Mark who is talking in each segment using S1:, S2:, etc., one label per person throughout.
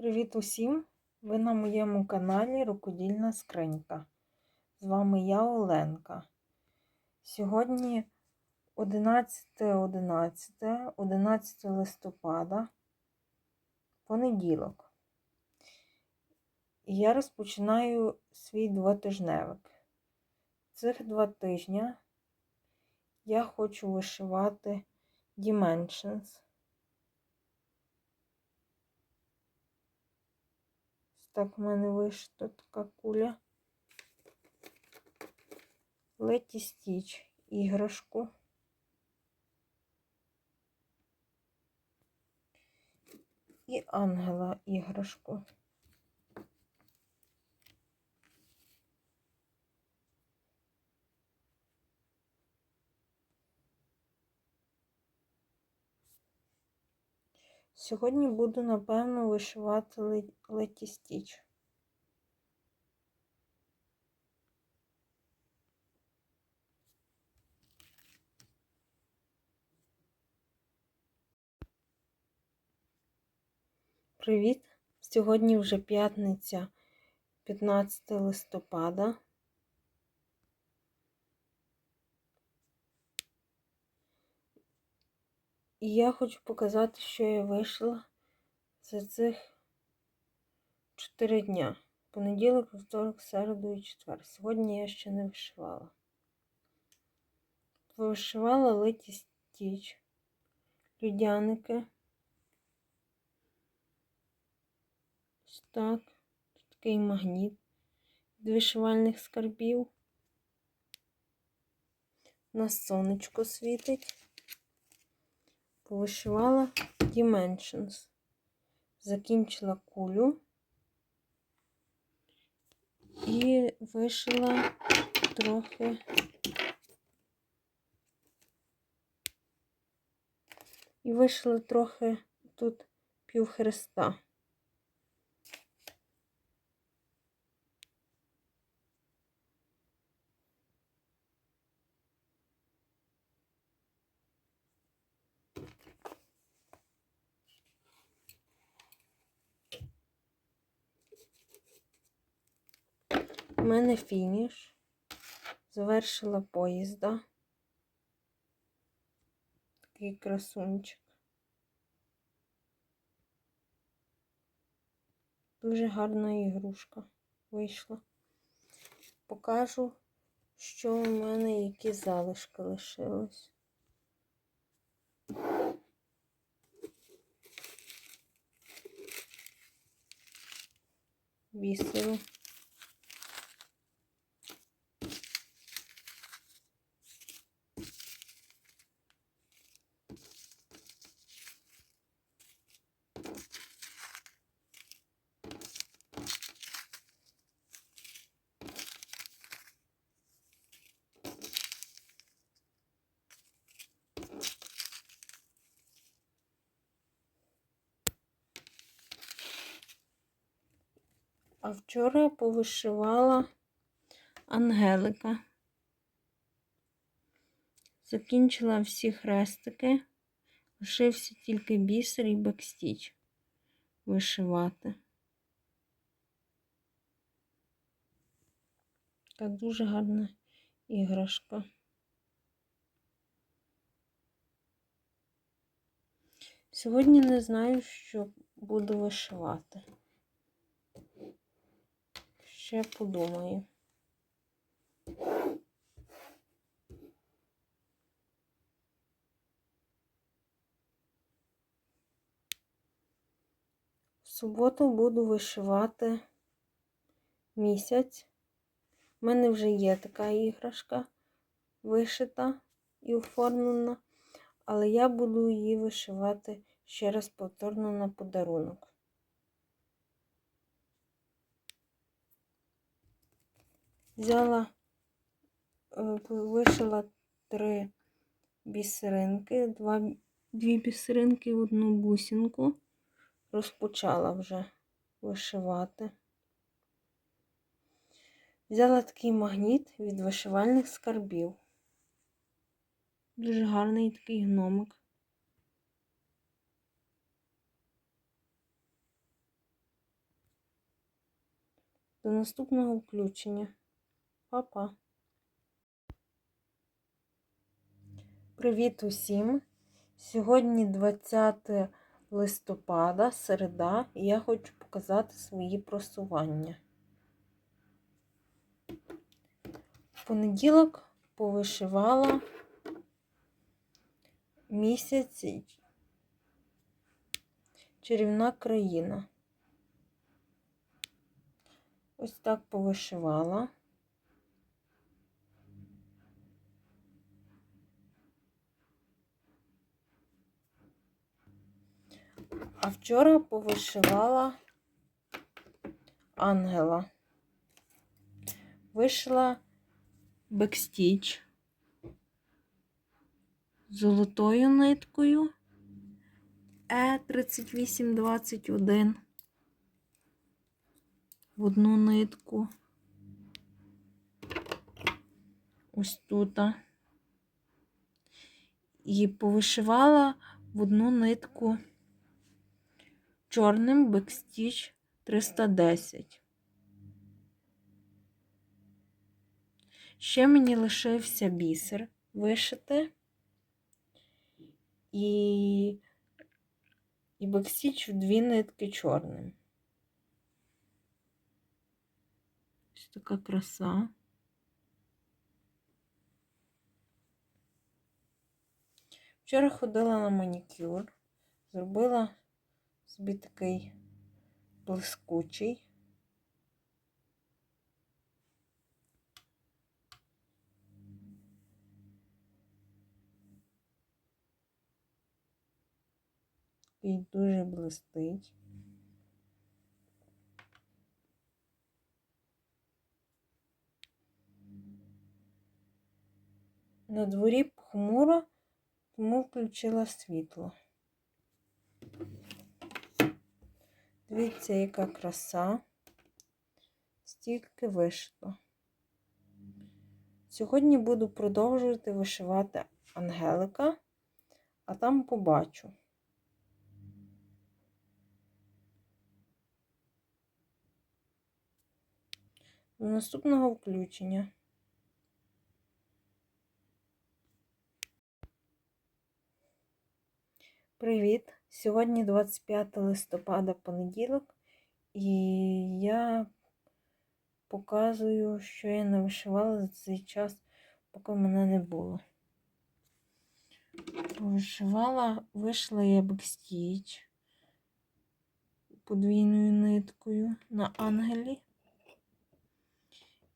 S1: Привіт усім! Ви на моєму каналі Рукодільна Скринька. З вами я Оленка. Сьогодні 11.11, 11 листопада, понеділок. І я розпочинаю свій двотижневик. Цих два тижня я хочу вишивати Dimensions. Так в мене вийшла така куля. Леті стіч іграшку. І ангела іграшку. Сьогодні буду, напевно, вишивати Леті Стіч. Привіт! Сьогодні вже п'ятниця 15 листопада. І я хочу показати, що я вийшла за цих 4 дня. Понеділок, вівторок, середу і четвер. Сьогодні я ще не вишивала. Вишивала литі стіч, людяники. Ось так. Тут такий магніт від вишивальних скарбів. На сонечко світить повишивала Dimensions. Закінчила кулю і вишила трохи і вишила трохи тут пів У мене фініш. Завершила поїзда. Такий красунчик. Дуже гарна ігрушка вийшла. Покажу, що у мене які залишки лишилось. Бісеру. А вчора повишивала Ангелика. Закінчила всі хрестики, лишився тільки бісер і бекстіч вишивати. Така дуже гарна іграшка. Сьогодні не знаю, що буду вишивати. Ще подумаю. В суботу буду вишивати місяць. У мене вже є така іграшка вишита і оформлена, але я буду її вишивати ще раз повторно на подарунок. Взяла, е, вишила три бісеринки, два, дві бісеринки, одну бусинку. Розпочала вже вишивати. Взяла такий магніт від вишивальних скарбів. Дуже гарний такий гномик. До наступного включення. Па-па. Привіт усім! Сьогодні 20 листопада, середа, і я хочу показати свої просування. В понеділок повишивала місяць чарівна країна. Ось так повишивала. Вчора повишивала ангела. Вишила бекстіч золотою ниткою Е3821 в одну нитку. Ось тут. І повишивала в одну нитку чорним бекстіч 310. Ще мені лишився бісер вишити і, і бекстіч в дві нитки чорним. Ось така краса. Вчора ходила на манікюр, зробила собі такий блискучий. Такий дуже блистить. На дворі похмуро, тому включила світло. Дивіться, яка краса, стільки вишито. Сьогодні буду продовжувати вишивати Ангелика, а там побачу. До наступного включення. Привіт! Сьогодні 25 листопада понеділок, і я показую, що я не вишивала за цей час, поки мене не було. Вишивала, вийшла я бекстіч подвійною ниткою на ангелі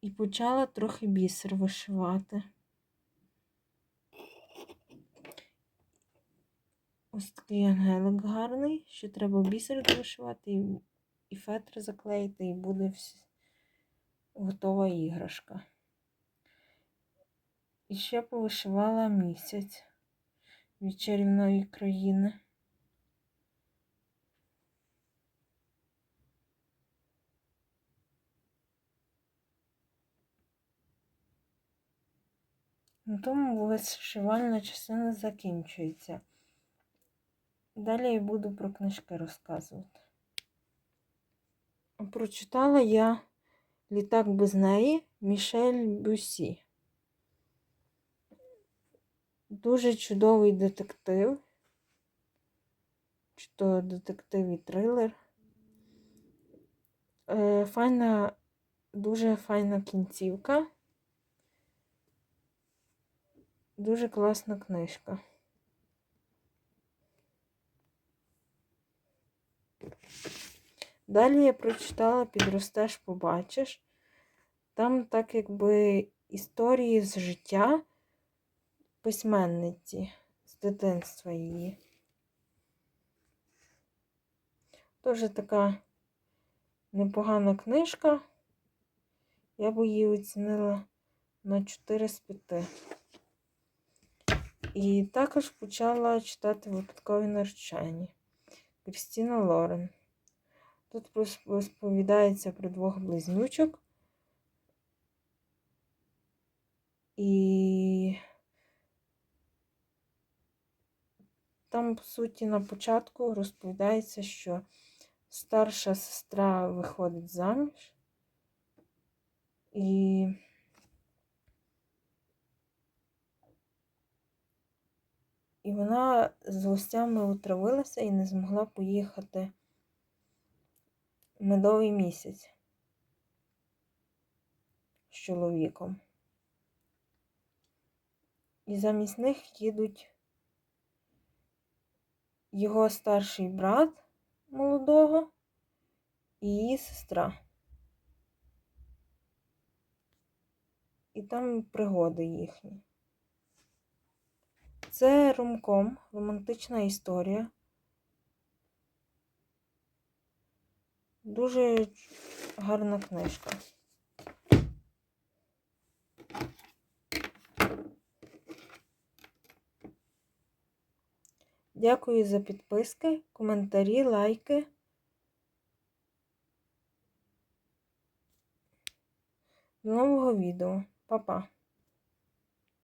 S1: і почала трохи бісер вишивати. Ось такий ангелик гарний, що треба бісер вишивати і, фетр заклеїти, і буде всі... готова іграшка. І ще повишивала місяць від чарівної країни. На тому вишивальна частина закінчується. Далі я буду про книжки розказувати. Прочитала я літак без неї Мішель Бюсі. Дуже чудовий детектив, чи то детектив і трилер. Е, файна, дуже файна кінцівка. Дуже класна книжка. Далі я прочитала Підростеш, побачиш. Там так якби історії з життя письменниці, з дитинства її. Теж така непогана книжка. Я б її оцінила на 4 з 5. І також почала читати випадкові навчання Крістіна Лорен. Тут розповідається про двох близнючок. І там, по суті, на початку розповідається, що старша сестра виходить заміж, І І вона з гостями отравилася і не змогла поїхати медовий місяць з чоловіком. І замість них їдуть його старший брат молодого і її сестра. І там пригоди їхні. Це ромком, романтична історія. Дуже гарна книжка. Дякую за підписки, коментарі, лайки. До нового відео. Па-па!